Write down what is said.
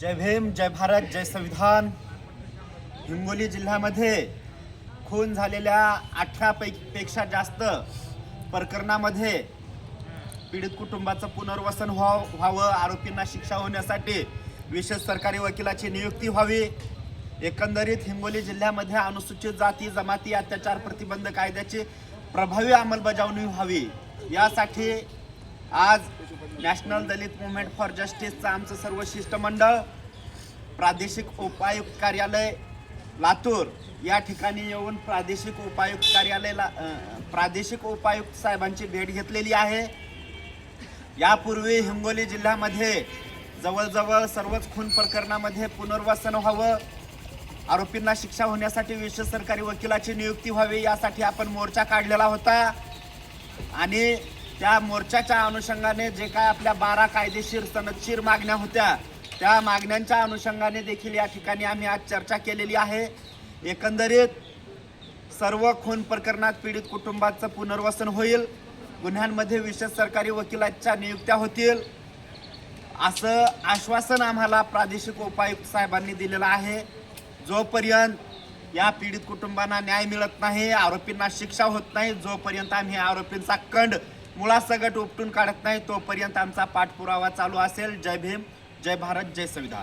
जय भीम जय भारत जय संविधान. हिंगोली जिल्ह्यामध्ये खून झालेल्या अठरा पै पेक्षा जास्त प्रकरणामध्ये पीडित कुटुंबाचं पुनर्वसन व्हाव व्हावं आरोपींना शिक्षा होण्यासाठी विशेष सरकारी वकिलाची नियुक्ती व्हावी. एकंदरीत हिंगोली जिल्ह्यामध्ये अनुसूचित जाती जमाती अत्याचार प्रतिबंध कायद्याची प्रभावी अंमलबजावणी व्हावी. यासाठी आज नॅशनल दलित मुवमेंट फॉर जस्टिसचं आमचं सर्व शिष्टमंडळ प्रादेशिक उपायुक्त कार्यालय लातूर या ठिकाणी येऊन प्रादेशिक उपायुक्त कार्यालयला प्रादेशिक उपायुक्त साहेबांची भेट घेतलेली आहे. यापूर्वी हिंगोली जिल्ह्यामध्ये जवळजवळ सर्वच खून प्रकरणामध्ये पुनर्वसन व्हावं आरोपींना शिक्षा होण्यासाठी विशेष सरकारी वकिलाची नियुक्ती व्हावी यासाठी आपण मोर्चा काढलेला होता. आणि त्या मोर्चाच्या अनुषंगाने जे काय आपल्या बारा कायदेशीर सनदशीर मागण्या होत्या त्या मागण्यांच्या अनुषंगाने देखील या ठिकाणी आम्ही आज चर्चा केलेली आहे. एकंदरीत सर्व खून प्रकरणात पीडित कुटुंबाचं पुनर्वसन होईल. गुन्ह्यांमध्ये विशेष सरकारी वकिलाच्या नियुक्त्या होतील. असं आश्वासन आम्हाला प्रादेशिक उपायुक्त साहेबांनी दिलेलं आहे. जोपर्यंत या पीडित कुटुंबांना न्याय मिळत नाही आरोपींना शिक्षा होत नाही जोपर्यंत आम्ही आरोपींचा कंड मुळासकट उपटून काढत नाही तोपर्यंत आमचा पाठपुरावा चालू असेल. जय भीम जय भारत जय संविधान.